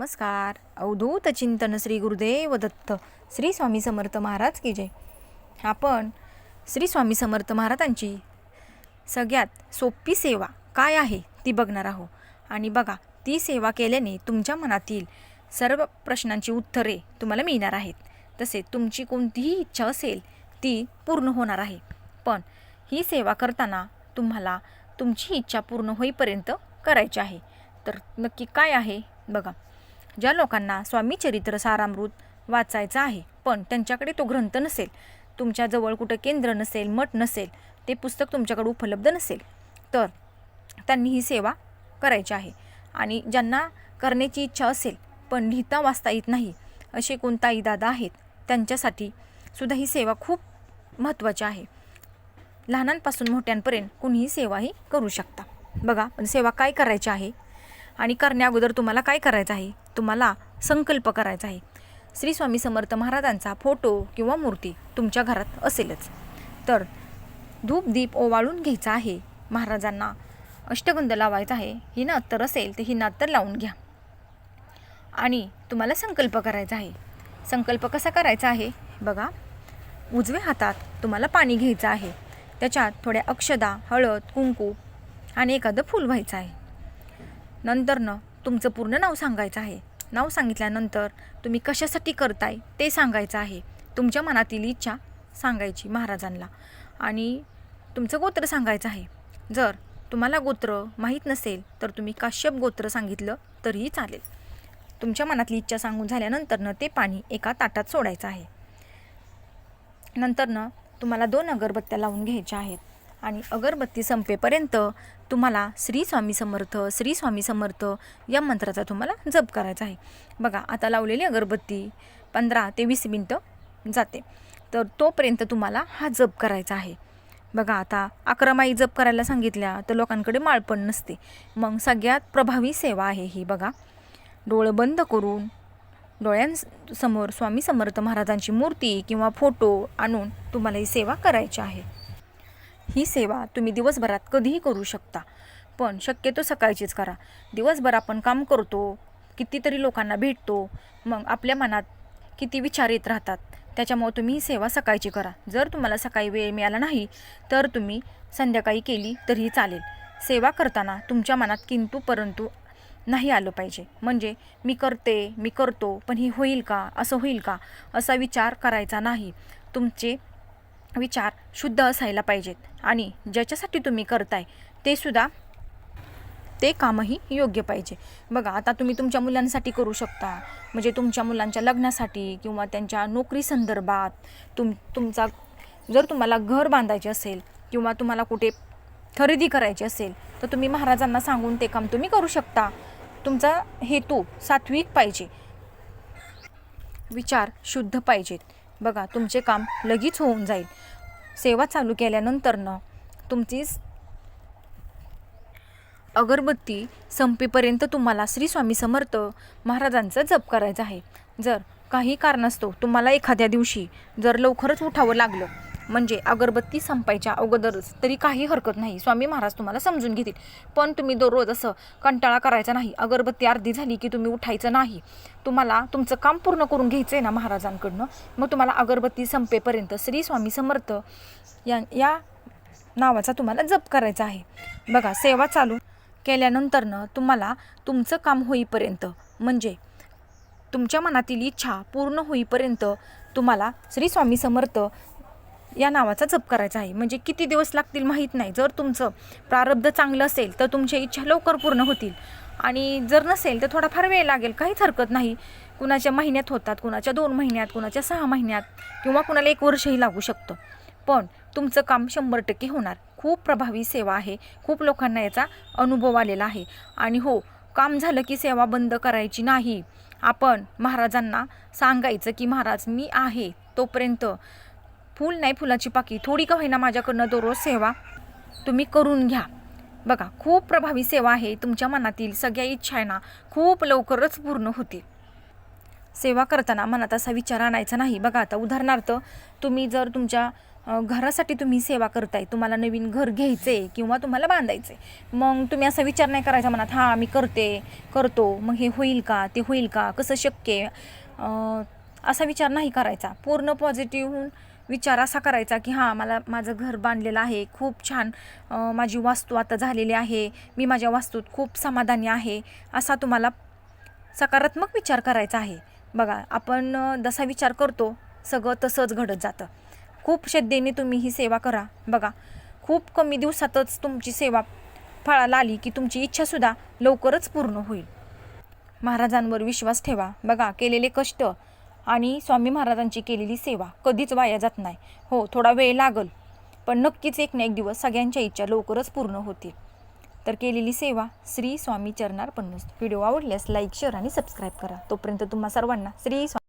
नमस्कार. अवधूत चिंतन श्री गुरुदेव दत्त श्री स्वामी समर्थ महाराज की जय. आपण श्री स्वामी समर्थ महाराजांची सगळ्यात सोपी सेवा काय आहे ती बघणार आहोत. आणि बघा ती सेवा केल्याने तुमच्या मनातील सर्व प्रश्नांची उत्तरे तुम्हाला मिळणार आहेत. तसे तुमची कोणतीही इच्छा असेल ती पूर्ण होणार आहे. पण ही सेवा करताना तुम्हाला तुमची इच्छा पूर्ण होईपर्यंत करायची आहे. तर नक्की काय आहे? बघा. ज्या लोकांना स्वामी चरित्र सारामृत वाचायचं आहे पण त्यांच्याकडे तो ग्रंथ नसेल तुमच्याजवळ कुठं केंद्र नसेल मठ नसेल ते पुस्तक तुमच्याकडे उपलब्ध नसेल तर त्यांनी ही सेवा करायची आहे. आणि ज्यांना करण्याची इच्छा असेल पण लिहिता वाचता येत नाही असे कोणताही दादा आहेत त्यांच्यासाठी सुद्धा ही सेवा खूप महत्त्वाची आहे. लहानांपासून मोठ्यांपर्यंत कुणीही सेवाही करू शकता. बघा पण सेवा काय करायची आहे? आणि करण्या अगोदर तुम्हाला काय करायचं आहे? तुम्हाला संकल्प करायचा आहे. श्री स्वामी समर्थ महाराजांचा फोटो किंवा मूर्ती तुमच्या घरात असेलच. तर धूप दीप ओवाळून घ्यायचा आहे. महाराजांना अष्टगंध लावायचा आहे. ही अत्तर असेल तर ही अत्तर लावून घ्या. आणि तुम्हाला संकल्प करायचा आहे. संकल्प कसा करायचा आहे? बघा. उजव्या हातात तुम्हाला पाणी घ्यायचं आहे. त्याच्यात थोड्या अक्षदा हळद कुंकू आणि एखादं फूल व्हायचं आहे. नंतरनं तुमचं पूर्ण नाव सांगायचं आहे. नाव सांगितल्यानंतर तुम्ही कशासाठी करताय ते सांगायचं आहे. तुमच्या मनातील इच्छा सांगायची महाराजांना आणि तुमचं गोत्र सांगायचं आहे. जर तुम्हाला गोत्र माहीत नसेल तर तुम्ही काश्यप गोत्र सांगितलं तरीही चालेल. तुमच्या मनातली इच्छा सांगून झाल्यानंतरनं ते पाणी एका ताटात सोडायचं आहे. नंतरनं तुम्हाला दोन अगरबत्त्या लावून घ्यायच्या आहेत. आणि अगरबत्ती संपेपर्यंत तुम्हाला श्री स्वामी समर्थ श्री स्वामी समर्थ या मंत्राचा तुम्हाला जप करायचा आहे. बघा आता लावलेली अगरबत्ती पंधरा ते वीस मिनटं जाते. तर तोपर्यंत तुम्हाला हा जप करायचा आहे. बघा आता अकरा माई जप करायला सांगितल्या तर लोकांकडे माळपण नसते. मग सगळ्यात प्रभावी सेवा आहे ही बघा. डोळं बंद करून डोळ्यांसमोर स्वामी समर्थ महाराजांची मूर्ती किंवा फोटो आणून तुम्हाला ही सेवा करायची आहे. ही सेवा तुम्ही दिवसभरात कधीही करू शकता. पण शक्यतो सकाळचीच करा. दिवसभर आपण काम करतो कितीतरी लोकांना भेटतो मग आपल्या मनात किती विचार येत राहतात. त्याच्यामुळे तुम्ही ही सेवा सकाळची करा. जर तुम्हाला सकाळी वेळ मिळाला नाही तर तुम्ही संध्याकाळी केली तरीही चालेल. सेवा करताना तुमच्या मनात किंतु परंतु नाही आलं पाहिजे. म्हणजे मी करते मी करतो पण ही होईल का असं होईल का असा विचार करायचा नाही. तुमचे विचार शुद्ध असायला पाहिजेत आणि ज्याच्यासाठी तुम्ही करताय ते सुद्धा ते कामही योग्य पाहिजे. बघा आता तुम्ही तुमच्या मुलांसाठी करू शकता. म्हणजे तुमच्या मुलांच्या लग्नासाठी किंवा त्यांच्या नोकरी संदर्भात तुम तुमचा जर तुम्हाला घर बांधायचे असेल किंवा तुम्हाला कुठे खरेदी करायची असेल तर तुम्ही महाराजांना सांगून ते काम तुम्ही करू शकता. तुमचा हेतू सात्विक पाहिजे. विचार शुद्ध पाहिजेत. बघा तुमचे काम लगेच होऊन जाईल. सेवा चालू केल्यानंतरनं तुमची अगरबत्ती संपेपर्यंत तुम्हाला श्री स्वामी समर्थ महाराजांचा जप करायचा आहे. जर काही कारणास्तव तुम्हाला एखाद्या दिवशी जर लवकरच उठावं लागलं म्हणजे अगरबत्ती संपायच्या अगोदरच तरी काही हरकत नाही. स्वामी महाराज तुम्हाला समजून घेतील. पण तुम्ही दररोज असं कंटाळा करायचा नाही. अगरबत्ती अर्धी झाली की तुम्ही उठायचं नाही. तुम्हाला तुमचं काम पूर्ण करून घ्यायचं आहे ना महाराजांकडनं. मग तुम्हाला अगरबत्ती संपेपर्यंत श्री स्वामी समर्थ या या नावाचा तुम्हाला जप करायचा आहे. बघा सेवा चालू केल्यानंतरनं तुम्हाला तुमचं काम होईपर्यंत म्हणजे तुमच्या मनातील इच्छा पूर्ण होईपर्यंत तुम्हाला श्री स्वामी समर्थ या नावाचा जप करायचा आहे. म्हणजे किती दिवस लागतील माहीत नाही. जर तुमचं प्रारब्ध चांगलं असेल तर तुमच्या इच्छा लवकर पूर्ण होतील. आणि जर नसेल तर थोडाफार वेळ लागेल. काहीच हरकत नाही. कुणाच्या महिन्यात होतात कुणाच्या दोन महिन्यात कुणाच्या सहा महिन्यात किंवा कुणाला एक वर्षही लागू शकतं. पण तुमचं काम शंभर टक्के होणार. खूप प्रभावी सेवा आहे. खूप लोकांना याचा अनुभव आलेला आहे. आणि हो काम झालं की सेवा बंद करायची नाही. आपण महाराजांना सांगायचं की महाराज मी आहे तोपर्यंत फूल नाही फुलाची पाकी. थोडी का होईना माझ्याकडनं दररोज सेवा तुम्ही करून घ्या. बघा खूप प्रभावी सेवा आहे. तुमच्या मनातील सगळ्या इच्छा आहे ना खूप लवकरच पूर्ण होतील. सेवा करताना मनात असा विचार आणायचा नाही. बघा आता उदाहरणार्थ तुम्ही जर तुमच्या घरासाठी तुम्ही सेवा करताय तुम्हाला नवीन घर घ्यायचं आहे किंवा तुम्हाला बांधायचं आहे मग तुम्ही असा विचार नाही करायचा मनात हां मी करते करतो मग हे होईल का ते होईल का कसं शक्य असा विचार नाही करायचा. पूर्ण पॉझिटिव्ह होऊन विचार असा करायचा की हां मला माझं घर बांधलेलं आहे खूप छान माझी वास्तू आता झालेली आहे मी माझ्या वास्तूत खूप समाधानी आहे असा तुम्हाला सकारात्मक विचार करायचा आहे. बघा आपण जसा विचार करतो सगळं तसंच घडत जातं. खूप श्रद्धेने तुम्ही ही सेवा करा. बघा खूप कमी दिवसातच तुमची सेवा फळाला आली की तुमची इच्छासुद्धा लवकरच पूर्ण होईल. महाराजांवर विश्वास ठेवा. बघा केलेले कष्ट आणि स्वामी महाराजांची केलेली सेवा कधीच वाया जात नाही. हो थोडा वेळ लागल पण नक्कीच एक ना एक दिवस सगळ्यांच्या इच्छा लवकरच पूर्ण होतील. तर केलेली सेवा श्री स्वामी चरणार पन्नस. व्हिडिओ आवडल्यास लाईक शेअर आणि सबस्क्राईब करा. तोपर्यंत तुम्हा सर्वांना श्री स्वामी